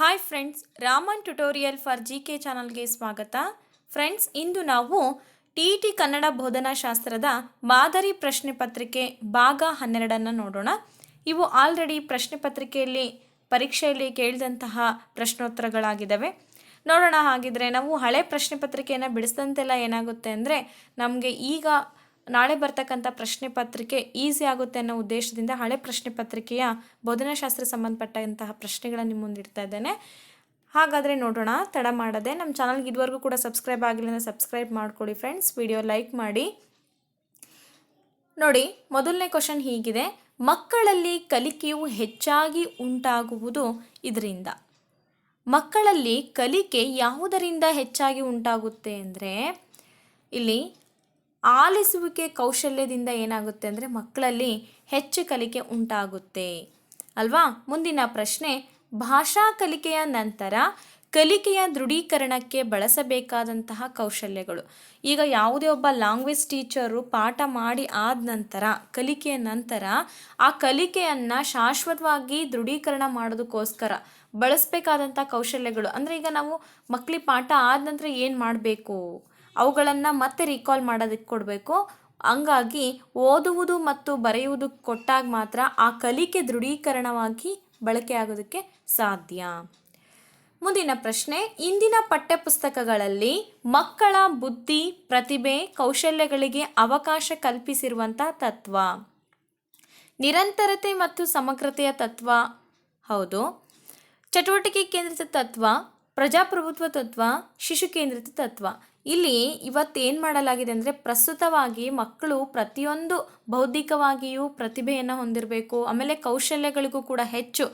Hi friends Raman tutorial for G K ಚಾನಲ್ಗೆ ಸ್ವಾಗತ. Friends ಇಂದು ನಾವು ಟಿ ಟಿ ಕನ್ನಡ ಬೋಧನಾ ಶಾಸ್ತ್ರದ ಮಾದರಿ ಪ್ರಶ್ನೆ ಪತ್ರಿಕೆ ಭಾಗ ಹನ್ನೆರಡನ್ನು ನೋಡೋಣ. ಇವು ಆಲ್ರೆಡಿ ಪ್ರಶ್ನೆ ಪತ್ರಿಕೆಯಲ್ಲಿ, ಪರೀಕ್ಷೆಯಲ್ಲಿ ಕೇಳಿದಂತಹ ಪ್ರಶ್ನೋತ್ತರಗಳಾಗಿದ್ದಾವೆ. ನೋಡೋಣ ಹಾಗಿದ್ರೆ ನಾವು ಹಳೆ ಪ್ರಶ್ನೆ ಪತ್ರಿಕೆಯನ್ನು ಬಿಡಿಸಿದಂತೆಲ್ಲ ಏನಾಗುತ್ತೆ ಅಂದರೆ, ನಮಗೆ ಈಗ ನಾಳೆ ಬರ್ತಕ್ಕಂಥ ಪ್ರಶ್ನೆ ಪತ್ರಿಕೆ ಈಸಿ ಆಗುತ್ತೆ ಅನ್ನೋ ಉದ್ದೇಶದಿಂದ ಹಳೆ ಪ್ರಶ್ನೆ ಪತ್ರಿಕೆಯ ಬೋಧನಾಶಾಸ್ತ್ರ ಸಂಬಂಧಪಟ್ಟಂತಹ ಪ್ರಶ್ನೆಗಳನ್ನು ನಿಮ್ಮ ಮುಂದಿಡ್ತಾ ಇದ್ದೇನೆ. ಹಾಗಾದರೆ ನೋಡೋಣ, ತಡ ಮಾಡದೆ. ನಮ್ಮ ಚಾನಲ್ಗೆ ಇದುವರೆಗೂ ಕೂಡ ಸಬ್ಸ್ಕ್ರೈಬ್ ಆಗಿಲ್ಲ ಅಂದರೆ ಸಬ್ಸ್ಕ್ರೈಬ್ ಮಾಡ್ಕೊಳ್ಳಿ ಫ್ರೆಂಡ್ಸ್. ವಿಡಿಯೋ ಲೈಕ್ ಮಾಡಿ. ನೋಡಿ, ಮೊದಲನೇ ಕ್ವಶನ್ ಹೀಗಿದೆ. ಮಕ್ಕಳಲ್ಲಿ ಕಲಿಕೆಯು ಹೆಚ್ಚಾಗಿ ಉಂಟಾಗುವುದು ಇದರಿಂದ. ಮಕ್ಕಳಲ್ಲಿ ಕಲಿಕೆ ಯಾವುದರಿಂದ ಹೆಚ್ಚಾಗಿ ಉಂಟಾಗುತ್ತೆ ಅಂದರೆ, ಇಲ್ಲಿ ಆಲಿಸುವಿಕೆ ಕೌಶಲ್ಯದಿಂದ ಏನಾಗುತ್ತೆ ಅಂದರೆ ಮಕ್ಕಳಲ್ಲಿ ಹೆಚ್ಚು ಕಲಿಕೆ ಉಂಟಾಗುತ್ತೆ. ಅಲ್ವಾ? ಮುಂದಿನ ಪ್ರಶ್ನೆ, ಭಾಷಾ ಕಲಿಕೆಯ ನಂತರ ಕಲಿಕೆಯ ದೃಢೀಕರಣಕ್ಕೆ ಬಳಸಬೇಕಾದಂತಹ ಕೌಶಲ್ಯಗಳು. ಈಗ ಯಾವುದೇ ಒಬ್ಬ ಲ್ಯಾಂಗ್ವೇಜ್ ಟೀಚರು ಪಾಠ ಮಾಡಿ ಆದ ನಂತರ, ಕಲಿಕೆಯ ನಂತರ ಆ ಕಲಿಕೆಯನ್ನು ಶಾಶ್ವತವಾಗಿ ದೃಢೀಕರಣ ಮಾಡೋದಕ್ಕೋಸ್ಕರ ಬಳಸಬೇಕಾದಂಥ ಕೌಶಲ್ಯಗಳು. ಅಂದರೆ ಈಗ ನಾವು ಮಕ್ಕಳಿಗೆ ಪಾಠ ಆದ ನಂತರ ಏನು ಮಾಡಬೇಕು? ಅವುಗಳನ್ನು ಮತ್ತೆ ರೀಕಾಲ್ ಮಾಡೋದಕ್ಕೆ ಕೊಡಬೇಕು. ಹಂಗಾಗಿ ಓದುವುದು ಮತ್ತು ಬರೆಯುವುದು ಕೊಟ್ಟಾಗ ಮಾತ್ರ ಆ ಕಲಿಕೆ ದೃಢೀಕರಣವಾಗಿ ಬಳಕೆ ಆಗೋದಕ್ಕೆ ಸಾಧ್ಯ. ಮುಂದಿನ ಪ್ರಶ್ನೆ, ಇಂದಿನ ಪಠ್ಯಪುಸ್ತಕಗಳಲ್ಲಿ ಮಕ್ಕಳ ಬುದ್ಧಿ, ಪ್ರತಿಭೆ, ಕೌಶಲ್ಯಗಳಿಗೆ ಅವಕಾಶ ಕಲ್ಪಿಸಿರುವಂಥ ತತ್ವ. ನಿರಂತರತೆ ಮತ್ತು ಸಮಗ್ರತೆಯ ತತ್ವ. ಹೌದು. ಚಟುವಟಿಕೆ ಕೇಂದ್ರಿತ ತತ್ವ, ಪ್ರಜಾಪ್ರಭುತ್ವ ತತ್ವ, ಶಿಶು ಕೇಂದ್ರಿತ ತತ್ವ. ಇಲ್ಲಿ ಇವತ್ತೇನು ಮಾಡಲಾಗಿದೆ ಅಂದರೆ ಪ್ರಸ್ತುತವಾಗಿ ಮಕ್ಕಳು ಪ್ರತಿಯೊಂದು ಬೌದ್ಧಿಕವಾಗಿಯೂ ಪ್ರತಿಭೆಯನ್ನು ಹೊಂದಿರಬೇಕು. ಆಮೇಲೆ ಕೌಶಲ್ಯಗಳಿಗೂ ಕೂಡ ಹೆಚ್ಚು.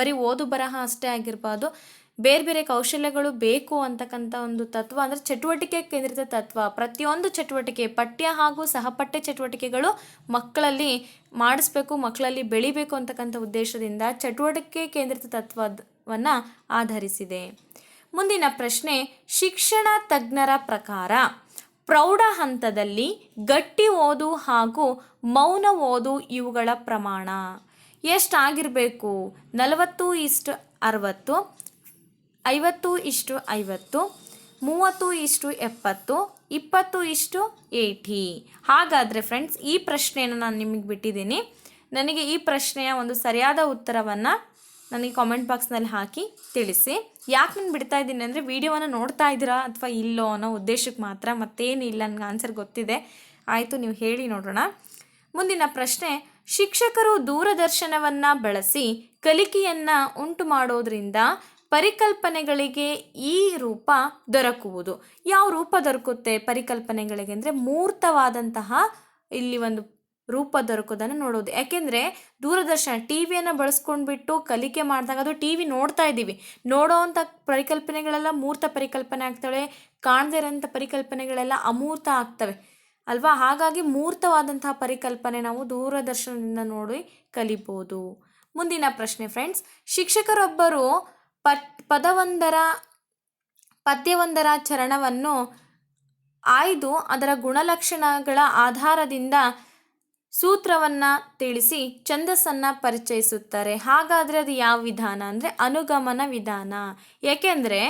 ಬರೀ ಓದು ಬರಹ ಅಷ್ಟೇ ಆಗಿರ್ಬೋದು. ಬೇರೆ ಬೇರೆ ಕೌಶಲ್ಯಗಳು ಬೇಕು ಅಂತಕ್ಕಂಥ ಒಂದು ತತ್ವ ಅಂದರೆ ಚಟುವಟಿಕೆ ಕೇಂದ್ರಿತ ತತ್ವ. ಪ್ರತಿಯೊಂದು ಚಟುವಟಿಕೆ, ಪಠ್ಯ ಹಾಗೂ ಸಹಪಠ್ಯ ಚಟುವಟಿಕೆಗಳು ಮಕ್ಕಳಲ್ಲಿ ಮಾಡಿಸ್ಬೇಕು, ಮಕ್ಕಳಲ್ಲಿ ಬೆಳಿಬೇಕು ಅಂತಕ್ಕಂಥ ಉದ್ದೇಶದಿಂದ ಚಟುವಟಿಕೆ ಕೇಂದ್ರಿತ ತತ್ವವನ್ನು ಆಧರಿಸಿದೆ. ಮುಂದಿನ ಪ್ರಶ್ನೆ, ಶಿಕ್ಷಣ ತಜ್ಞರ ಪ್ರಕಾರ ಪ್ರೌಢ ಹಂತದಲ್ಲಿ ಗಟ್ಟಿ ಓದು ಹಾಗೂ ಮೌನ ಓದು ಇವುಗಳ ಪ್ರಮಾಣ ಎಷ್ಟಾಗಿರಬೇಕು? ನಲವತ್ತು ಇಷ್ಟು ಅರವತ್ತು, ಐವತ್ತು ಇಷ್ಟು ಐವತ್ತು, ಮೂವತ್ತು ಇಷ್ಟು ಎಪ್ಪತ್ತು, ಇಪ್ಪತ್ತು ಇಷ್ಟು ಏಯ್ಟಿ. ಹಾಗಾದರೆ ಫ್ರೆಂಡ್ಸ್ ಈ ಪ್ರಶ್ನೆಯನ್ನು ನಾನು ನಿಮಗೆ ಬಿಟ್ಟಿದ್ದೀನಿ. ನನಗೆ ಈ ಪ್ರಶ್ನೆಯ ಒಂದು ಸರಿಯಾದ ಉತ್ತರವನ್ನು ನನಗೆ ಕಾಮೆಂಟ್ ಬಾಕ್ಸ್ನಲ್ಲಿ ಹಾಕಿ ತಿಳಿಸಿ. ಯಾಕೆ ನಾನು ಬಿಡ್ತಾ ಇದ್ದೀನಿ ಅಂದರೆ ವೀಡಿಯೋವನ್ನು ನೋಡ್ತಾ ಇದ್ದೀರಾ ಅಥವಾ ಇಲ್ಲೋ ಅನ್ನೋ ಉದ್ದೇಶಕ್ಕೆ ಮಾತ್ರ ಮತ್ತೇನಿಲ್ಲ ನನಗೆ ಆನ್ಸರ್ ಗೊತ್ತಿದೆ. ಆಯಿತು, ನೀವು ಹೇಳಿ ನೋಡೋಣ. ಮುಂದಿನ ಪ್ರಶ್ನೆ, ಶಿಕ್ಷಕರು ದೂರದರ್ಶನವನ್ನು ಬಳಸಿ ಕಲಿಕೆಯನ್ನು ಉಂಟು ಮಾಡೋದ್ರಿಂದ ಪರಿಕಲ್ಪನೆಗಳಿಗೆ ಈ ರೂಪ ದೊರಕುವುದು. ಯಾವ ರೂಪ ದೊರಕುತ್ತೆ ಪರಿಕಲ್ಪನೆಗಳಿಗೆ? ಅಂದರೆ ಮೂರ್ತವಾದಂತಹ ಇಲ್ಲಿ ಒಂದು ರೂಪ ದೊರಕೋದನ್ನು ನೋಡೋದು. ಯಾಕೆಂದರೆ ದೂರದರ್ಶನ ಟಿ ವಿಯನ್ನು ಬಳಸ್ಕೊಂಡ್ಬಿಟ್ಟು ಕಲಿಕೆ ಮಾಡಿದಾಗ ಅದು ಟಿ ವಿ ನೋಡ್ತಾ ಇದ್ದೀವಿ. ನೋಡೋವಂಥ ಪರಿಕಲ್ಪನೆಗಳೆಲ್ಲ ಮೂರ್ತ ಪರಿಕಲ್ಪನೆ ಆಗ್ತವೆ ಕಾಣದೇ ಇರೋಂಥ ಪರಿಕಲ್ಪನೆಗಳೆಲ್ಲ ಅಮೂರ್ತ ಆಗ್ತವೆ. ಅಲ್ವಾ? ಹಾಗಾಗಿ ಮೂರ್ತವಾದಂತಹ ಪರಿಕಲ್ಪನೆ ನಾವು ದೂರದರ್ಶನದಿಂದ ನೋಡಿ ಕಲಿಬೋದು. ಮುಂದಿನ ಪ್ರಶ್ನೆ ಫ್ರೆಂಡ್ಸ್ ಶಿಕ್ಷಕರೊಬ್ಬರು ಪದವೊಂದರ, ಪದ್ಯವೊಂದರ ಚರಣವನ್ನು ಆಯ್ದು ಅದರ ಗುಣಲಕ್ಷಣಗಳ ಆಧಾರದಿಂದ ಸೂತ್ರವನ್ನು ತಿಳಿಸಿ ಛಂದಸ್ಸನ್ನು ಪರಿಚಯಿಸುತ್ತಾರೆ. ಹಾಗಾದರೆ ಅದು ಯಾವ ವಿಧಾನ? ಅಂದರೆ ಅನುಗಮನ ವಿಧಾನ. ಏಕೆಂದರೆ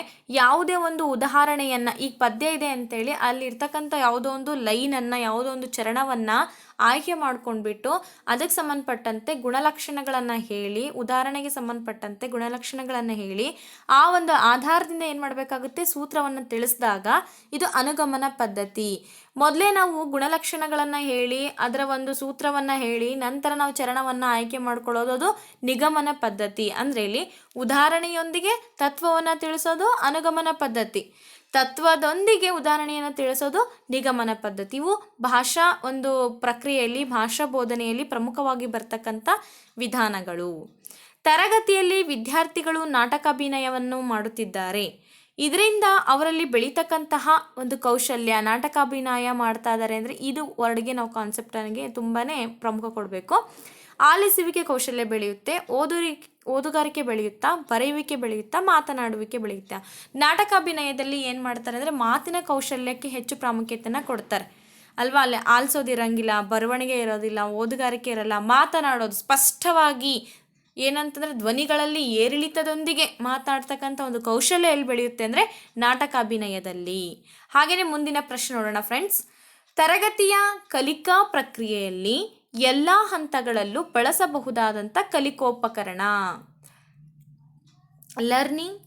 ಯಾವುದೇ ಒಂದು ಉದಾಹರಣೆಯನ್ನು ಈ ಪದ್ಯ ಇದೆ ಅಂತೇಳಿ ಅಲ್ಲಿರ್ತಕ್ಕಂಥ ಯಾವುದೋ ಒಂದು ಲೈನನ್ನು, ಯಾವುದೋ ಒಂದು ಚರಣವನ್ನು ಆಯ್ಕೆ ಮಾಡ್ಕೊಂಡ್ಬಿಟ್ಟು ಅದಕ್ಕೆ ಸಂಬಂಧಪಟ್ಟಂತೆ ಗುಣಲಕ್ಷಣಗಳನ್ನು ಹೇಳಿ, ಉದಾಹರಣೆಗೆ ಸಂಬಂಧಪಟ್ಟಂತೆ ಗುಣಲಕ್ಷಣಗಳನ್ನು ಹೇಳಿ, ಆ ಒಂದು ಆಧಾರದಿಂದ ಏನು ಮಾಡಬೇಕಾಗುತ್ತೆ? ಸೂತ್ರವನ್ನು ತಿಳಿಸಿದಾಗ ಇದು ಅನುಗಮನ ಪದ್ಧತಿ. ಮೊದಲೇ ನಾವು ಗುಣಲಕ್ಷಣಗಳನ್ನು ಹೇಳಿ, ಅದರ ಒಂದು ಸೂತ್ರವನ್ನು ಹೇಳಿ, ನಂತರ ನಾವು ಚರಣವನ್ನು ಆಯ್ಕೆ ಮಾಡ್ಕೊಳ್ಳೋದು ಅದು ನಿಗಮನ ಪದ್ಧತಿ. ಅಂದರೆ ಇಲ್ಲಿ ಉದಾಹರಣೆಯೊಂದಿಗೆ ತತ್ವವನ್ನು ತಿಳಿಸೋದು ಅನುಗಮನ ಪದ್ಧತಿ. ತತ್ವದೊಂದಿಗೆ ಉದಾಹರಣೆಯನ್ನು ತಿಳಿಸೋದು ನಿಗಮನ ಪದ್ಧತಿ. ಇವು ಭಾಷಾ ಒಂದು ಪ್ರಕ್ರಿಯೆಯಲ್ಲಿ, ಭಾಷಾ ಬೋಧನೆಯಲ್ಲಿ ಪ್ರಮುಖವಾಗಿ ಬರ್ತಕ್ಕಂಥ ವಿಧಾನಗಳು. ತರಗತಿಯಲ್ಲಿ ವಿದ್ಯಾರ್ಥಿಗಳು ನಾಟಕಾಭಿನಯವನ್ನು ಮಾಡುತ್ತಿದ್ದಾರೆ. ಇದರಿಂದ ಅವರಲ್ಲಿ ಬೆಳೀತಕ್ಕಂತಹ ಒಂದು ಕೌಶಲ್ಯ, ನಾಟಕಾಭಿನಯ ಮಾಡ್ತಾ ಇದ್ದಾರೆ ಅಂದರೆ ಇದು ವರ್ಡ್ಗೆ ನಾವು ಕಾನ್ಸೆಪ್ಟನಿಗೆ ತುಂಬಾ ಪ್ರಮುಖ ಕೊಡಬೇಕು. ಆಲಿಸುವಿಕೆ ಕೌಶಲ್ಯ ಬೆಳೆಯುತ್ತೆ, ಓದುರಿ, ಓದುಗಾರಿಕೆ ಬೆಳೆಯುತ್ತಾ, ಬರೆಯುವಿಕೆ ಬೆಳೆಯುತ್ತಾ, ಮಾತನಾಡುವಿಕೆ ಬೆಳೆಯುತ್ತಾ. ನಾಟಕಾಭಿನಯದಲ್ಲಿ ಏನು ಮಾಡ್ತಾರೆ ಅಂದರೆ ಮಾತಿನ ಕೌಶಲ್ಯಕ್ಕೆ ಹೆಚ್ಚು ಪ್ರಾಮುಖ್ಯತೆಯನ್ನು ಕೊಡ್ತಾರೆ. ಅಲ್ವಾ? ಅಲ್ಲಿ ಆಲಿಸೋದಿರಂಗಿಲ್ಲ, ಬರವಣಿಗೆ ಇರೋದಿಲ್ಲ, ಓದುಗಾರಿಕೆ ಇರಲ್ಲ, ಮಾತನಾಡೋದು ಸ್ಪಷ್ಟವಾಗಿ ಏನಂತಂದರೆ ಧ್ವನಿಗಳಲ್ಲಿ ಏರಿಳಿತದೊಂದಿಗೆ ಮಾತಾಡ್ತಕ್ಕಂಥ ಒಂದು ಕೌಶಲ್ಯ ಎಲ್ಲಿ ಬೆಳೆಯುತ್ತೆ ಅಂದರೆ ನಾಟಕ ಅಭಿನಯದಲ್ಲಿ ಹಾಗೆಯೇ ಮುಂದಿನ ಪ್ರಶ್ನೆ ನೋಡೋಣ ಫ್ರೆಂಡ್ಸ್ ತರಗತಿಯ ಕಲಿಕಾ ಪ್ರಕ್ರಿಯೆಯಲ್ಲಿ ಎಲ್ಲ ಹಂತಗಳಲ್ಲೂ ಬಳಸಬಹುದಾದಂಥ ಕಲಿಕೋಪಕರಣ. ಲರ್ನಿಂಗ್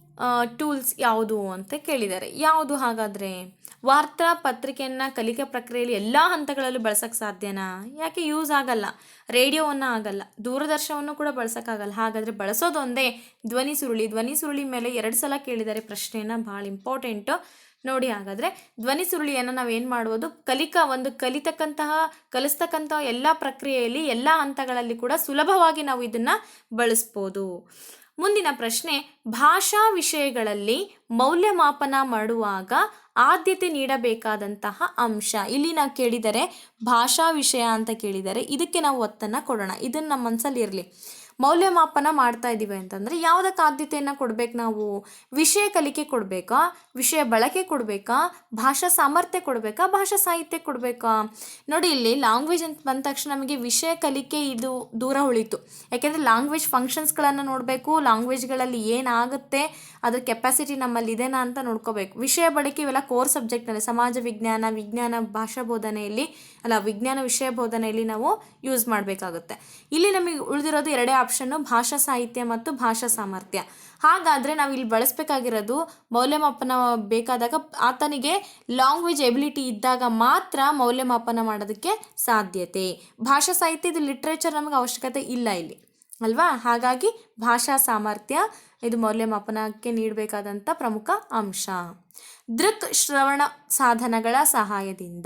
ಟೂಲ್ಸ್ ಯಾವುದು ಅಂತ ಕೇಳಿದ್ದಾರೆ. ಯಾವುದು ಹಾಗಾದರೆ? ವಾರ್ತಾ ಪತ್ರಿಕೆಯನ್ನು ಕಲಿಕೆ ಪ್ರಕ್ರಿಯೆಯಲ್ಲಿ ಎಲ್ಲ ಹಂತಗಳಲ್ಲೂ ಬಳಸೋಕ್ಕೆ ಸಾಧ್ಯನಾ? ಯಾಕೆ ಯೂಸ್ ಆಗಲ್ಲ? ರೇಡಿಯೋವನ್ನು ಆಗಲ್ಲ. ದೂರದರ್ಶನವನ್ನು ಕೂಡ ಬಳಸೋಕ್ಕಾಗಲ್ಲ. ಹಾಗಾದರೆ ಬಳಸೋದೊಂದೇ ಧ್ವನಿ ಸುರುಳಿ. ಧ್ವನಿ ಸುರುಳಿ ಮೇಲೆ ಎರಡು ಸಲ ಕೇಳಿದ್ದಾರೆ ಪ್ರಶ್ನೆಯನ್ನು ಭಾಳ ಇಂಪಾರ್ಟೆಂಟು ನೋಡಿ ಹಾಗಾದರೆ ಧ್ವನಿ ಸುರುಳಿಯನ್ನು ನಾವು ಏನು ಮಾಡ್ಬೋದು? ಕಲಿಕಾ ಒಂದು ಕಲಿತಕ್ಕಂತಹ, ಕಲಿಸ್ತಕ್ಕಂತಹ ಎಲ್ಲ ಪ್ರಕ್ರಿಯೆಯಲ್ಲಿ ಎಲ್ಲ ಹಂತಗಳಲ್ಲಿ ಕೂಡ ಸುಲಭವಾಗಿ ನಾವು ಇದನ್ನು ಬಳಸ್ಬೋದು. ಮುಂದಿನ ಪ್ರಶ್ನೆ, ಭಾಷಾ ವಿಷಯಗಳಲ್ಲಿ ಮೌಲ್ಯಮಾಪನ ಮಾಡುವಾಗ ಆದ್ಯತೆ ನೀಡಬೇಕಾದಂತಹ ಅಂಶ. ಇಲ್ಲಿ ನಾವು ಕೇಳಿದರೆ ಭಾಷಾ ವಿಷಯ ಅಂತ ಕೇಳಿದರೆ ಇದಕ್ಕೆ ನಾವು ಒತ್ತನ್ನು ಕೊಡೋಣ. ಇದನ್ನು ನಮ್ಮ ಮನಸ್ಸಲ್ಲಿ ಇರಲಿ. ಮೌಲ್ಯಮಾಪನ ಮಾಡ್ತಾ ಇದ್ದೀವಿ ಅಂತಂದರೆ ಯಾವುದಕ್ಕೆ ಆದ್ಯತೆಯನ್ನು ಕೊಡಬೇಕು ನಾವು? ವಿಷಯ ಕಲಿಕೆ ಕೊಡಬೇಕಾ? ವಿಷಯ ಬಳಕೆ ಕೊಡಬೇಕಾ? ಭಾಷಾ ಸಾಮರ್ಥ್ಯ ಕೊಡಬೇಕಾ? ಭಾಷಾ ಸಾಹಿತ್ಯ ಕೊಡಬೇಕಾ? ನೋಡಿ, ಇಲ್ಲಿ ಲ್ಯಾಂಗ್ವೇಜ್ ಅಂತ ಬಂದ ತಕ್ಷಣ ನಮಗೆ ವಿಷಯ ಕಲಿಕೆ ಇದು ದೂರ ಉಳಿತು. ಯಾಕೆಂದರೆ ಲ್ಯಾಂಗ್ವೇಜ್ ಫಂಕ್ಷನ್ಸ್ಗಳನ್ನು ನೋಡಬೇಕು ಲ್ಯಾಂಗ್ವೇಜ್ಗಳಲ್ಲಿ ಏನಾಗುತ್ತೆ, ಅದ್ರ ಕೆಪಾಸಿಟಿ ನಮ್ಮಲ್ಲಿ ಇದೆನಾ ಅಂತ ನೋಡ್ಕೋಬೇಕು. ವಿಷಯ ಬಳಕೆ ಇವೆಲ್ಲ ಕೋರ್ ಸಬ್ಜೆಕ್ಟ್ನಲ್ಲಿ ಸಮಾಜ ವಿಜ್ಞಾನ ವಿಜ್ಞಾನ, ಭಾಷಾ ಬೋಧನೆಯಲ್ಲಿ ಅಲ್ಲ, ವಿಜ್ಞಾನ ವಿಷಯ ಬೋಧನೆಯಲ್ಲಿ ನಾವು ಯೂಸ್ ಮಾಡಬೇಕಾಗುತ್ತೆ. ಇಲ್ಲಿ ನಮಗೆ ಉಳಿದಿರೋದು ಎರಡೇ ಆಪ್ಷನ್ನು ಭಾಷಾ ಸಾಹಿತ್ಯ ಮತ್ತು ಭಾಷಾ ಸಾಮರ್ಥ್ಯ. ಹಾಗಾದರೆ ನಾವು ಇಲ್ಲಿ ಬಳಸಬೇಕಾಗಿರೋದು ಮೌಲ್ಯಮಾಪನ ಬೇಕಾದಾಗ ಆತನಿಗೆ ಲ್ಯಾಂಗ್ವೇಜ್ ಎಬಿಲಿಟಿ ಇದ್ದಾಗ ಮಾತ್ರ ಮೌಲ್ಯಮಾಪನ ಮಾಡೋದಕ್ಕೆ ಸಾಧ್ಯತೆ. ಭಾಷಾ ಸಾಹಿತ್ಯದ ಲಿಟ್ರೇಚರ್ ನಮಗೆ ಅವಶ್ಯಕತೆ ಇಲ್ಲ ಇಲ್ಲಿ. ಅಲ್ವಾ? ಹಾಗಾಗಿ ಭಾಷಾ ಸಾಮರ್ಥ್ಯ ಇದು ಮೌಲ್ಯಮಾಪನಕ್ಕೆ ನೀಡಬೇಕಾದಂಥ ಪ್ರಮುಖ ಅಂಶ. ದೃಕ್ ಶ್ರವಣ ಸಾಧನಗಳ ಸಹಾಯದಿಂದ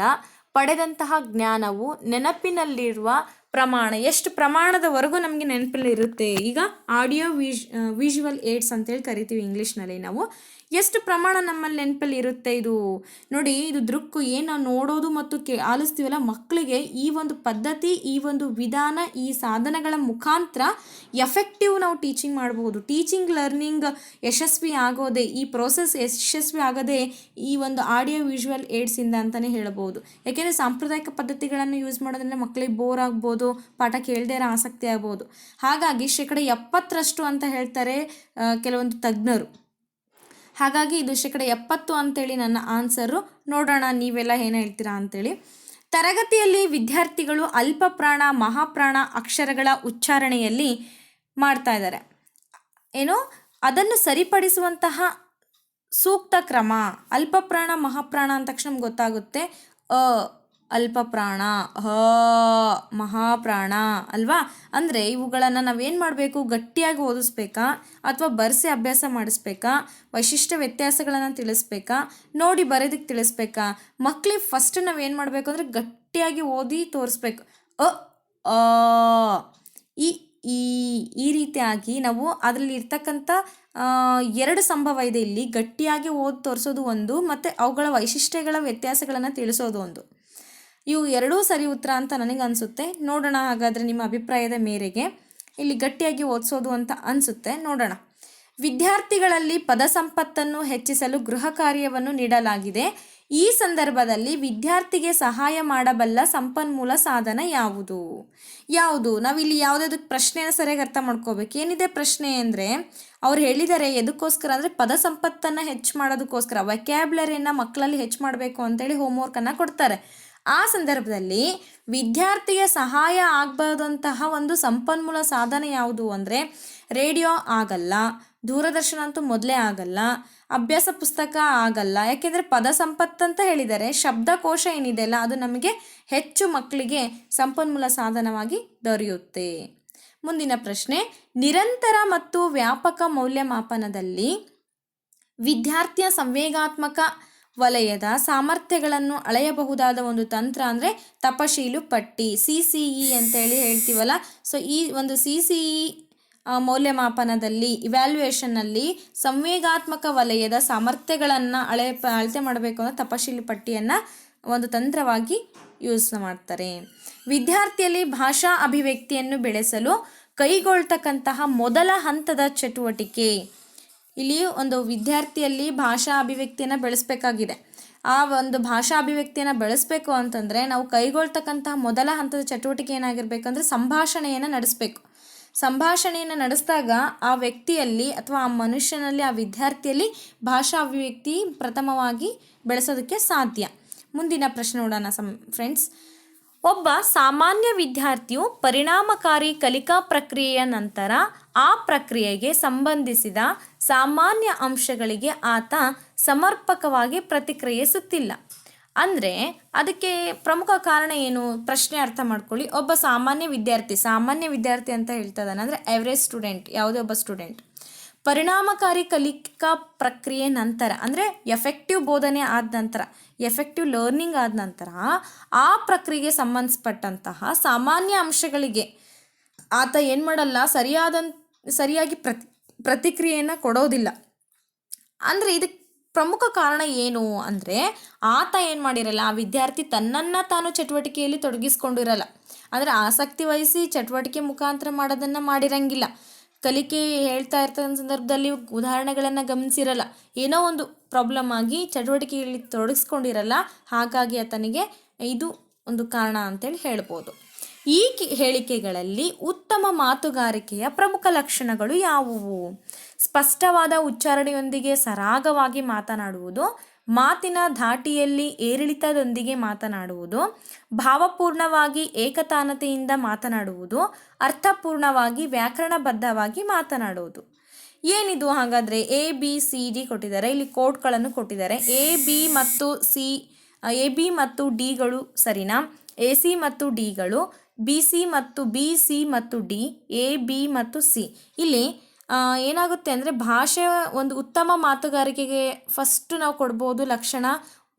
ಪಡೆದಂತಹ ಜ್ಞಾನವು ನೆನಪಿನಲ್ಲಿರುವ ಪ್ರಮಾಣ, ಎಷ್ಟು ಪ್ರಮಾಣದವರೆಗೂ ನಮಗೆ ನೆನಪಲ್ಲಿ ಇರುತ್ತೆ. ಈಗ ಆಡಿಯೋ ವಿಜ್ ವಿಜುವಲ್ ಏಡ್ಸ್ ಅಂತೇಳಿ ಕರಿತೀವಿ ಇಂಗ್ಲೀಷ್ನಲ್ಲಿ ನಾವು. ಎಷ್ಟು ಪ್ರಮಾಣ ನಮ್ಮಲ್ಲಿ ನೆನಪಲ್ಲಿ ಇರುತ್ತೆ ಇದು? ನೋಡಿ, ಇದು ದೃಕ್ಕು ಏನು ನೋಡೋದು ಮತ್ತು ಕೇ, ಆಲಿಸ್ತೀವಲ್ಲ ಮಕ್ಕಳಿಗೆ ಈ ಒಂದು ಪದ್ಧತಿ, ಈ ಒಂದು ವಿಧಾನ, ಈ ಸಾಧನಗಳ ಮುಖಾಂತರ ಎಫೆಕ್ಟಿವ್ ನಾವು ಟೀಚಿಂಗ್ ಮಾಡಬಹುದು ಟೀಚಿಂಗ್ ಲರ್ನಿಂಗ್ ಯಶಸ್ವಿ ಆಗೋದೇ, ಈ ಪ್ರೋಸೆಸ್ ಯಶಸ್ವಿ ಆಗೋದೇ ಈ ಒಂದು ಆಡಿಯೋ ವಿಜುವಲ್ ಏಡ್ಸಿಂದ ಅಂತಲೇ ಹೇಳ್ಬೋದು. ಯಾಕೆಂದರೆ ಸಾಂಪ್ರದಾಯಿಕ ಪದ್ಧತಿಗಳನ್ನು ಯೂಸ್ ಮಾಡೋದ್ರಿಂದ ಮಕ್ಕಳಿಗೆ ಬೋರ್ ಆಗ್ಬೋದು ಪಾಠ ಕೇಳದೇ ಇರೋ ಆಸಕ್ತಿ ಆಗ್ಬೋದು. ಹಾಗಾಗಿ ಶೇಕಡ ಎಪ್ಪತ್ತರಷ್ಟು ಅಂತ ಹೇಳ್ತಾರೆ ಕೆಲವೊಂದು ತಜ್ಞರು. ಹಾಗಾಗಿ ಇದು ಶೇಕಡ ಎಪ್ಪತ್ತು ಅಂತೇಳಿ ನನ್ನ ಆನ್ಸರು. ನೋಡೋಣ, ನೀವೆಲ್ಲ ಏನು ಹೇಳ್ತೀರಾ ಅಂತೇಳಿ. ತರಗತಿಯಲ್ಲಿ ವಿದ್ಯಾರ್ಥಿಗಳು ಅಲ್ಪ ಪ್ರಾಣ ಮಹಾಪ್ರಾಣ ಅಕ್ಷರಗಳ ಉಚ್ಚಾರಣೆಯಲ್ಲಿ ಮಾಡ್ತಾ ಇದ್ದಾರೆ. ಏನು? ಅದನ್ನು ಸರಿಪಡಿಸುವಂತಹ ಸೂಕ್ತ ಕ್ರಮ, ಅಲ್ಪಪ್ರಾಣ, ಮಹಾಪ್ರಾಣ ಅಂದ ತಕ್ಷಣ ಗೊತ್ತಾಗುತ್ತೆ. ಅಲ್ಪ ಪ್ರಾಣ ಹ, ಮಹಾಪ್ರಾಣ ಅಲ್ವಾ? ಅಂದರೆ ಇವುಗಳನ್ನು ನಾವೇನು ಮಾಡಬೇಕು? ಗಟ್ಟಿಯಾಗಿ ಓದಿಸ್ಬೇಕಾ? ಅಥವಾ ಬರೆಸಿ ಅಭ್ಯಾಸ ಮಾಡಿಸ್ಬೇಕಾ? ವೈಶಿಷ್ಟ್ಯ ವ್ಯತ್ಯಾಸಗಳನ್ನು ತಿಳಿಸ್ಬೇಕಾ? ನೋಡಿ ಬರೆದಕ್ಕೆ ತಿಳಿಸ್ಬೇಕಾ? ಮಕ್ಕಳಿಗೆ ಫಸ್ಟ್ ನಾವೇನು ಮಾಡಬೇಕು ಅಂದರೆ ಗಟ್ಟಿಯಾಗಿ ಓದಿ ತೋರಿಸ್ಬೇಕು. ಅ ಈ ಈ ಈ ರೀತಿಯಾಗಿ ನಾವು ಅದರಲ್ಲಿ ಇರ್ತಕ್ಕಂಥ ಎರಡು ಸಂಭವ ಇದೆ ಇಲ್ಲಿ. ಗಟ್ಟಿಯಾಗಿ ಓದಿ ತೋರಿಸೋದು ಒಂದು, ಮತ್ತು ಅವುಗಳ ವೈಶಿಷ್ಟ್ಯಗಳ ವ್ಯತ್ಯಾಸಗಳನ್ನು ತಿಳಿಸೋದು ಒಂದು. ಇವು ಎರಡೂ ಸರಿ ಉತ್ತರ ಅಂತ ನನಗೆ ಅನಿಸುತ್ತೆ. ನೋಡೋಣ ಹಾಗಾದರೆ ನಿಮ್ಮ ಅಭಿಪ್ರಾಯದ ಮೇರೆಗೆ. ಇಲ್ಲಿ ಗಟ್ಟಿಯಾಗಿ ಓದಿಸೋದು ಅಂತ ಅನಿಸುತ್ತೆ. ನೋಡೋಣ. ವಿದ್ಯಾರ್ಥಿಗಳಲ್ಲಿ ಪದ ಸಂಪತ್ತನ್ನು ಹೆಚ್ಚಿಸಲು ಗೃಹ ಕಾರ್ಯವನ್ನು ನೀಡಲಾಗಿದೆ. ಈ ಸಂದರ್ಭದಲ್ಲಿ ವಿದ್ಯಾರ್ಥಿಗೆ ಸಹಾಯ ಮಾಡಬಲ್ಲ ಸಂಪನ್ಮೂಲ ಸಾಧನ ಯಾವುದು? ಯಾವುದು? ನಾವಿಲ್ಲಿ ಯಾವುದಾದಕ್ಕೆ ಪ್ರಶ್ನೆಯನ್ನು ಸರಿಯಾಗಿ ಅರ್ಥ ಮಾಡ್ಕೋಬೇಕು. ಏನಿದೆ ಪ್ರಶ್ನೆ ಅಂದರೆ, ಅವ್ರು ಹೇಳಿದ್ದಾರೆ ಎದಕ್ಕೋಸ್ಕರ? ಅಂದರೆ ಪದ ಸಂಪತ್ತನ್ನು ಹೆಚ್ಚು ಮಾಡೋದಕ್ಕೋಸ್ಕರ. ವಕ್ಯಾಬ್ಲರಿಯನ್ನು ಮಕ್ಕಳಲ್ಲಿ ಹೆಚ್ಚು ಮಾಡಬೇಕು ಅಂತೇಳಿ ಹೋಮ್ವರ್ಕನ್ನು ಕೊಡ್ತಾರೆ. ಆ ಸಂದರ್ಭದಲ್ಲಿ ವಿದ್ಯಾರ್ಥಿಗೆ ಸಹಾಯ ಆಗಬಹುದಂತಹ ಒಂದು ಸಂಪನ್ಮೂಲ ಸಾಧನ ಯಾವುದು ಅಂದರೆ ರೇಡಿಯೋ ಆಗಲ್ಲ, ದೂರದರ್ಶನ ಅಂತೂ ಮೊದಲೇ ಆಗಲ್ಲ, ಅಭ್ಯಾಸ ಪುಸ್ತಕ ಆಗಲ್ಲ, ಯಾಕೆಂದರೆ ಪದ ಸಂಪತ್ತಂತ ಹೇಳಿದರೆ ಶಬ್ದಕೋಶ ಏನಿದೆ ಅಲ್ಲ, ಅದು ನಮಗೆ ಹೆಚ್ಚು ಮಕ್ಕಳಿಗೆ ಸಂಪನ್ಮೂಲ ಸಾಧನವಾಗಿ ದೊರೆಯುತ್ತೆ. ಮುಂದಿನ ಪ್ರಶ್ನೆ, ನಿರಂತರ ಮತ್ತು ವ್ಯಾಪಕ ಮೌಲ್ಯಮಾಪನದಲ್ಲಿ ವಿದ್ಯಾರ್ಥಿಯ ಸಂವೇಗಾತ್ಮಕ ವಲಯದ ಸಾಮರ್ಥ್ಯಗಳನ್ನು ಅಳೆಯಬಹುದಾದ ಒಂದು ತಂತ್ರ ಅಂದರೆ ತಪಶೀಲು ಪಟ್ಟಿ ಸಿ ಸಿ ಇ ಅಂತೇಳಿ ಹೇಳ್ತೀವಲ್ಲ. ಸೊ ಈ ಒಂದು ಸಿ ಸಿ ಇ ಮೌಲ್ಯಮಾಪನದಲ್ಲಿ ಇವ್ಯಾಲ್ಯೂಯೇಷನ್ನಲ್ಲಿ ಸಂವೇಗಾತ್ಮಕ ವಲಯದ ಸಾಮರ್ಥ್ಯಗಳನ್ನು ಅಳೆ, ಅಳತೆ ಮಾಡಬೇಕು ಅಂದರೆ ತಪಶೀಲು ಪಟ್ಟಿಯನ್ನು ಒಂದು ತಂತ್ರವಾಗಿ ಯೂಸ್ ಮಾಡ್ತಾರೆ. ವಿದ್ಯಾರ್ಥಿಯಲ್ಲಿ ಭಾಷಾ ಅಭಿವ್ಯಕ್ತಿಯನ್ನು ಬೆಳೆಸಲು ಕೈಗೊಳ್ತಕ್ಕಂತಹ ಮೊದಲ ಹಂತದ ಚಟುವಟಿಕೆ. ಇಲ್ಲಿ ಒಂದು ವಿದ್ಯಾರ್ಥಿಯಲ್ಲಿ ಭಾಷಾ ಅಭಿವ್ಯಕ್ತಿಯನ್ನು ಬೆಳೆಸಬೇಕಾಗಿದೆ. ಆ ಒಂದು ಭಾಷಾ ಅಭಿವ್ಯಕ್ತಿಯನ್ನು ಬೆಳೆಸಬೇಕು ಅಂತಂದರೆ ನಾವು ಕೈಗೊಳ್ತಕ್ಕಂತಹ ಮೊದಲ ಹಂತದ ಚಟುವಟಿಕೆ ಏನಾಗಿರ್ಬೇಕಂದ್ರೆ ಸಂಭಾಷಣೆಯನ್ನು ನಡೆಸಬೇಕು. ಸಂಭಾಷಣೆಯನ್ನು ನಡೆಸಿದಾಗ ಆ ವ್ಯಕ್ತಿಯಲ್ಲಿ ಅಥವಾ ಆ ಮನುಷ್ಯನಲ್ಲಿ, ಆ ವಿದ್ಯಾರ್ಥಿಯಲ್ಲಿ ಭಾಷಾ ಅಭಿವ್ಯಕ್ತಿ ಪ್ರಥಮವಾಗಿ ಬೆಳೆಸೋದಕ್ಕೆ ಸಾಧ್ಯ. ಮುಂದಿನ ಪ್ರಶ್ನೆ ನೋಡೋಣ ಸಂ ಫ್ರೆಂಡ್ಸ್. ಒಬ್ಬ ಸಾಮಾನ್ಯ ವಿದ್ಯಾರ್ಥಿಯು ಪರಿಣಾಮಕಾರಿ ಕಲಿಕಾ ಪ್ರಕ್ರಿಯೆಯ ನಂತರ ಆ ಪ್ರಕ್ರಿಯೆಗೆ ಸಂಬಂಧಿಸಿದ ಸಾಮಾನ್ಯ ಅಂಶಗಳಿಗೆ ಆತ ಸಮರ್ಪಕವಾಗಿ ಪ್ರತಿಕ್ರಿಯಿಸುತ್ತಿಲ್ಲ. ಅಂದರೆ ಅದಕ್ಕೆ ಪ್ರಮುಖ ಕಾರಣ ಏನು? ಪ್ರಶ್ನೆ ಅರ್ಥ ಮಾಡ್ಕೊಳ್ಳಿ. ಒಬ್ಬ ಸಾಮಾನ್ಯ ವಿದ್ಯಾರ್ಥಿ ಸಾಮಾನ್ಯ ವಿದ್ಯಾರ್ಥಿ ಅಂತ ಹೇಳ್ತಾ ಅಂದರೆ ಎವರೇಜ್ ಸ್ಟೂಡೆಂಟ್ ಯಾವುದೇ ಒಬ್ಬ ಸ್ಟೂಡೆಂಟ್ ಪರಿಣಾಮಕಾರಿ ಕಲಿಕಾ ಪ್ರಕ್ರಿಯೆ ನಂತರ, ಅಂದರೆ ಎಫೆಕ್ಟಿವ್ ಬೋಧನೆ ಆದ ನಂತರ ಎಫೆಕ್ಟಿವ್ ಲರ್ನಿಂಗ್ ಆದ ನಂತರ, ಆ ಪ್ರಕ್ರಿಯೆಗೆ ಸಂಬಂಧಪಟ್ಟಂತಹ ಸಾಮಾನ್ಯ ಅಂಶಗಳಿಗೆ ಆತ ಏನು ಮಾಡಲ್ಲ ಸರಿಯಾದ ಸರಿಯಾಗಿ ಪ್ರತಿ, ಪ್ರತಿಕ್ರಿಯೆಯನ್ನು ಕೊಡೋದಿಲ್ಲ. ಅಂದರೆ ಇದಕ್ಕೆ ಪ್ರಮುಖ ಕಾರಣ ಏನು ಅಂದರೆ, ಆತ ಏನು ಮಾಡಿರಲ್ಲ, ಆ ವಿದ್ಯಾರ್ಥಿ ತನ್ನನ್ನು ತಾನು ಚಟುವಟಿಕೆಯಲ್ಲಿ ತೊಡಗಿಸ್ಕೊಂಡಿರಲ್ಲ. ಅಂದರೆ ಆಸಕ್ತಿ ವಹಿಸಿ ಚಟುವಟಿಕೆ ಮುಖಾಂತರ ಮಾಡೋದನ್ನು ಮಾಡಿರಂಗಿಲ್ಲ. ಕಲಿಕೆ ಹೇಳ್ತಾ ಇರ್ತಕ್ಕಂಥ ಸಂದರ್ಭದಲ್ಲಿ ಉದಾಹರಣೆಗಳನ್ನು ಗಮನಿಸಿರಲ್ಲ. ಏನೋ ಒಂದು ಪ್ರಾಬ್ಲಮ್ ಆಗಿ ಚಟುವಟಿಕೆಯಲ್ಲಿ ತೊಡಗಿಸ್ಕೊಂಡಿರಲ್ಲ, ಹಾಗಾಗಿ ಆತನಿಗೆ ಇದು ಒಂದು ಕಾರಣ ಅಂತೇಳಿ ಹೇಳ್ಬೋದು. ಈ ಹೇಳಿಕೆಗಳಲ್ಲಿ ಉತ್ತಮ ಮಾತುಗಾರಿಕೆಯ ಪ್ರಮುಖ ಲಕ್ಷಣಗಳು ಯಾವುವು? ಸ್ಪಷ್ಟವಾದ ಉಚ್ಚಾರಣೆಯೊಂದಿಗೆ ಸರಾಗವಾಗಿ ಮಾತನಾಡುವುದು ಮಾತಿನ ಧಾಟಿಯಲ್ಲಿ ಏರಿಳಿತದೊಂದಿಗೆ ಮಾತನಾಡುವುದು, ಭಾವಪೂರ್ಣವಾಗಿ ಏಕತಾನತೆಯಿಂದ ಮಾತನಾಡುವುದು, ಅರ್ಥಪೂರ್ಣವಾಗಿ ವ್ಯಾಕರಣಬದ್ಧವಾಗಿ ಮಾತನಾಡುವುದು. ಏನಿದು ಹಾಗಾದರೆ ಎ ಬಿ ಸಿ ಡಿ ಕೊಟ್ಟಿದ್ದಾರೆ. ಇಲ್ಲಿ ಕೋಡ್ಗಳನ್ನು ಕೊಟ್ಟಿದ್ದಾರೆ. ಎ ಬಿ ಮತ್ತು ಸಿ ಎ ಬಿ ಮತ್ತು ಡಿಗಳು ಸರಿನಾ? ಎ ಸಿ ಮತ್ತು ಡಿಗಳು ಬಿ ಸಿ ಮತ್ತು ಬಿ ಸಿ ಮತ್ತು ಡಿ ಎ ಬಿ ಮತ್ತು ಸಿ ಇಲ್ಲಿ ಏನಾಗುತ್ತೆ ಅಂದರೆ ಭಾಷೆ ಒಂದು ಉತ್ತಮ ಮಾತುಗಾರಿಕೆಗೆ ಫಸ್ಟು ನಾವು ಕೊಡ್ಬೋದು ಲಕ್ಷಣ,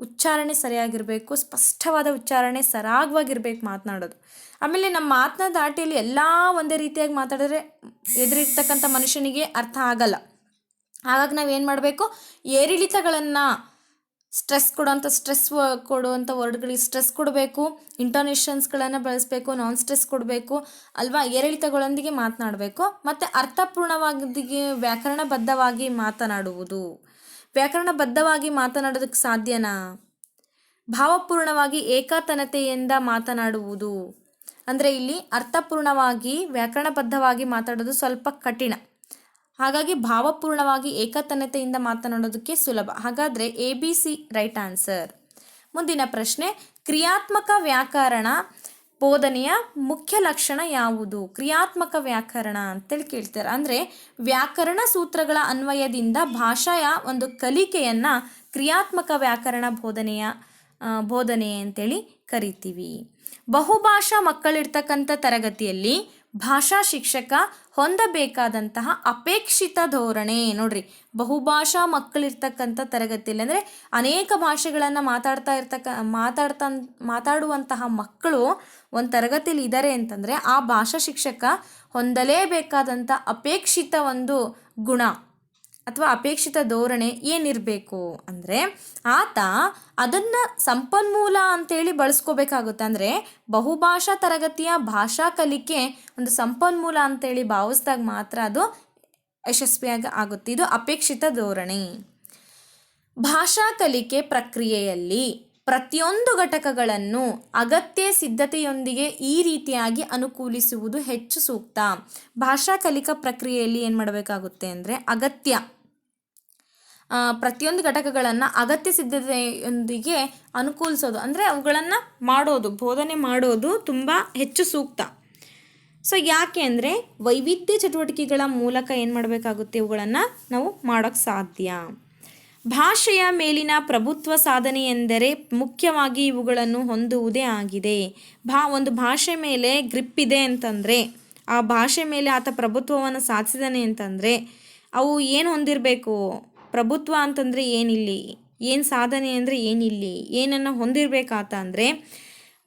ಉಚ್ಚಾರಣೆ ಸರಿಯಾಗಿರಬೇಕು, ಸ್ಪಷ್ಟವಾದ ಉಚ್ಚಾರಣೆ ಸರಾಗವಾಗಿರ್ಬೇಕು ಮಾತನಾಡೋದು. ಆಮೇಲೆ ನಮ್ಮ ಮಾತನ್ನ ದಾಟಿಯಲ್ಲಿ ಎಲ್ಲ ಒಂದೇ ರೀತಿಯಾಗಿ ಮಾತಾಡಿದ್ರೆ ಎದುರಿರ್ತಕ್ಕಂಥ ಮನುಷ್ಯನಿಗೆ ಅರ್ಥ ಆಗಲ್ಲ. ಹಾಗಾಗಿ ನಾವು ಏನು ಮಾಡಬೇಕು? ಏರಿಳಿತಗಳನ್ನು ಸ್ಟ್ರೆಸ್ ಕೊಡುವಂಥ ಸ್ಟ್ರೆಸ್ ಕೊಡುವಂಥ ವರ್ಡ್ಗಳಿಗೆ ಸ್ಟ್ರೆಸ್ ಕೊಡಬೇಕು, ಇಂಟೋನೇಷನ್ಸ್ಗಳನ್ನು ಬಳಸಬೇಕು ನಾನ್ ಸ್ಟ್ರೆಸ್ ಕೊಡಬೇಕು, ಅಲ್ವಾ? ಏರಿಳಿತಗಳೊಂದಿಗೆ ಮಾತನಾಡಬೇಕು, ಮತ್ತು ಅರ್ಥಪೂರ್ಣವಾಗಿ ವ್ಯಾಕರಣಬದ್ಧವಾಗಿ ಮಾತನಾಡುವುದು. ವ್ಯಾಕರಣಬದ್ಧವಾಗಿ ಮಾತನಾಡೋದಕ್ಕೆ ಸಾಧ್ಯನಾ? ಭಾವಪೂರ್ಣವಾಗಿ ಏಕಾತನತೆಯಿಂದ ಮಾತನಾಡುವುದು. ಅಂದರೆ ಇಲ್ಲಿ ಅರ್ಥಪೂರ್ಣವಾಗಿ ವ್ಯಾಕರಣಬದ್ಧವಾಗಿ ಮಾತಾಡೋದು ಸ್ವಲ್ಪ ಕಠಿಣ. ಹಾಗಾಗಿ ಭಾವಪೂರ್ಣವಾಗಿ ಏಕತನತೆಯಿಂದ ಮಾತನಾಡೋದಕ್ಕೆ ಸುಲಭ. ಹಾಗಾದರೆ A B C right answer ಮುಂದಿನ ಪ್ರಶ್ನೆ, ಕ್ರಿಯಾತ್ಮಕ ವ್ಯಾಕರಣ ಬೋಧನೆಯ ಮುಖ್ಯ ಲಕ್ಷಣ ಯಾವುದು? ಕ್ರಿಯಾತ್ಮಕ ವ್ಯಾಕರಣ ಅಂತೇಳಿ ಕೇಳ್ತಾರೆ. ಅಂದರೆ ವ್ಯಾಕರಣ ಸೂತ್ರಗಳ ಅನ್ವಯದಿಂದ ಭಾಷೆಯ ಒಂದು ಕಲಿಕೆಯನ್ನು ಕ್ರಿಯಾತ್ಮಕ ವ್ಯಾಕರಣ ಬೋಧನೆಯ ಬೋಧನೆ ಅಂತೇಳಿ ಕರಿತೀವಿ. ಬಹುಭಾಷಾ ಮಕ್ಕಳಿರ್ತಕ್ಕಂಥ ತರಗತಿಯಲ್ಲಿ ಭಾಷಾ ಶಿಕ್ಷಕ ಹೊಂದಬೇಕಾದಂತಹ ಅಪೇಕ್ಷಿತ ಧೋರಣೆ. ನೋಡ್ರಿ, ಬಹುಭಾಷಾ ಮಕ್ಕಳಿರ್ತಕ್ಕಂಥ ತರಗತಿಯಲ್ಲಿ ಅಂದರೆ ಅನೇಕ ಭಾಷೆಗಳನ್ನು ಮಾತಾಡ್ತಾ ಇರ್ತಕ್ಕ, ಮಾತಾಡ್ತಾ, ಮಾತಾಡುವಂತಹ ಮಕ್ಕಳು ಒಂದು ತರಗತಿಯಲ್ಲಿ ಇದ್ದಾರೆ ಅಂತಂದರೆ ಆ ಭಾಷಾ ಶಿಕ್ಷಕ ಹೊಂದಲೇಬೇಕಾದಂಥ ಅಪೇಕ್ಷಿತ ಒಂದು ಗುಣ. ಅಥವಾ ಅಪೇಕ್ಷಿತ ಧೋರಣೆ ಏನಿರಬೇಕು ಅಂದರೆ ಆತ ಅದನ್ನು ಸಂಪನ್ಮೂಲ ಅಂತೇಳಿ ಬಳಸ್ಕೋಬೇಕಾಗುತ್ತೆ. ಅಂದರೆ ಬಹುಭಾಷಾ ತರಗತಿಯ ಭಾಷಾ ಕಲಿಕೆ ಒಂದು ಸಂಪನ್ಮೂಲ ಅಂತೇಳಿ ಭಾವಿಸಿದಾಗ ಮಾತ್ರ ಅದು ಯಶಸ್ವಿಯಾಗಿ ಆಗುತ್ತೆ. ಇದು ಅಪೇಕ್ಷಿತ ಧೋರಣೆ. ಭಾಷಾ ಕಲಿಕೆ ಪ್ರಕ್ರಿಯೆಯಲ್ಲಿ ಪ್ರತಿಯೊಂದು ಘಟಕಗಳನ್ನು ಅಗತ್ಯ ಸಿದ್ಧತೆಯೊಂದಿಗೆ ಈ ರೀತಿಯಾಗಿ ಅನುಕೂಲಿಸುವುದು ಹೆಚ್ಚು ಸೂಕ್ತ. ಭಾಷಾ ಕಲಿಕಾ ಪ್ರಕ್ರಿಯೆಯಲ್ಲಿ ಏನು ಮಾಡಬೇಕಾಗುತ್ತೆ ಅಂದರೆ ಅಗತ್ಯ. ಪ್ರತಿಯೊಂದು ಘಟಕಗಳನ್ನು ಅಗತ್ಯ ಸಿದ್ಧತೆಯೊಂದಿಗೆ ಅನುಕೂಲಿಸೋದು. ಅಂದರೆ ಅವುಗಳನ್ನು ಮಾಡೋದು, ಬೋಧನೆ ಮಾಡೋದು ತುಂಬ ಹೆಚ್ಚು ಸೂಕ್ತ. ಸೊ ಯಾಕೆ ಅಂದರೆ ವೈವಿಧ್ಯ ಚಟುವಟಿಕೆಗಳ ಮೂಲಕ ಏನು ಮಾಡಬೇಕಾಗುತ್ತೆ ಇವುಗಳನ್ನು ನಾವು ಮಾಡೋಕ್ಕೆ ಸಾಧ್ಯ. ಭಾಷೆಯ ಮೇಲಿನ ಪ್ರಭುತ್ವ ಸಾಧನೆ ಎಂದರೆ ಮುಖ್ಯವಾಗಿ ಇವುಗಳನ್ನು ಹೊಂದುವುದೇ ಆಗಿದೆ. ಭಾ, ಒಂದು ಭಾಷೆ ಮೇಲೆ ಗ್ರಿಪ್ ಇದೆ ಅಂತಂದರೆ, ಆ ಭಾಷೆ ಮೇಲೆ ಆತ ಪ್ರಭುತ್ವವನ್ನು ಸಾಧಿಸಿದಾನೆ ಅಂತಂದರೆ, ಅವು ಏನು ಹೊಂದಿರಬೇಕು? ಪ್ರಭುತ್ವ ಅಂತಂದರೆ ಏನಿಲ್ಲಿ? ಏನು ಸಾಧನೆ ಅಂದರೆ ಏನಿಲ್ಲಿ? ಏನನ್ನು ಹೊಂದಿರಬೇಕಾತ ಅಂದರೆ,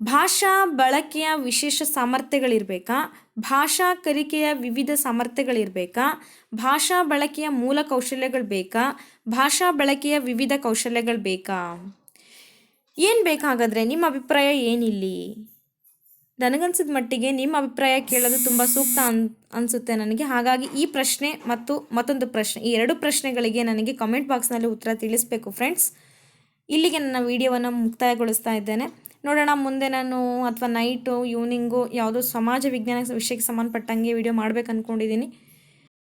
ಭಾಷಾ ಬಳಕೆಯ ವಿಶೇಷ ಸಾಮರ್ಥ್ಯಗಳಿರಬೇಕಾ? ಭಾಷಾ ಕಲಿಕೆಯ ವಿವಿಧ ಸಾಮರ್ಥ್ಯಗಳಿರಬೇಕಾ? ಭಾಷಾ ಬಳಕೆಯ ಮೂಲ ಕೌಶಲ್ಯಗಳು ಬೇಕಾ? ಭಾಷಾ ಬಳಕೆಯ ವಿವಿಧ ಕೌಶಲ್ಯಗಳು ಬೇಕಾ? ಏನು ಬೇಕಾಗಾದ್ರೆ ನಿಮ್ಮ ಅಭಿಪ್ರಾಯ ಏನಿಲ್ಲಿ? ನನಗನ್ಸಿದ ಮಟ್ಟಿಗೆ ನಿಮ್ಮ ಅಭಿಪ್ರಾಯ ಕೇಳೋದು ತುಂಬ ಸೂಕ್ತ ಅನ್, ಅನಿಸುತ್ತೆ ನನಗೆ. ಹಾಗಾಗಿ ಈ ಪ್ರಶ್ನೆ ಮತ್ತು ಮತ್ತೊಂದು ಪ್ರಶ್ನೆ, ಈ ಎರಡು ಪ್ರಶ್ನೆಗಳಿಗೆ ನನಗೆ ಕಮೆಂಟ್ ಬಾಕ್ಸ್ನಲ್ಲಿ ಉತ್ತರ ತಿಳಿಸಬೇಕು ಫ್ರೆಂಡ್ಸ್ ಇಲ್ಲಿಗೆ ನನ್ನ ವಿಡಿಯೋವನ್ನು ಮುಕ್ತಾಯಗೊಳಿಸ್ತಾ ಇದ್ದೇನೆ. ನೋಡೋಣ ಮುಂದೆ ನಾನು ಅಥವಾ ನೈಟು ಈವ್ನಿಂಗು ಯಾವುದೋ ಸಮಾಜ ವಿಜ್ಞಾನ ವಿಷಯಕ್ಕೆ ಸಂಬಂಧಪಟ್ಟಂಗೆ ವಿಡಿಯೋ ಮಾಡ್ಬೇಕು ಅಂದ್ಕೊಂಡಿದ್ದೀನಿ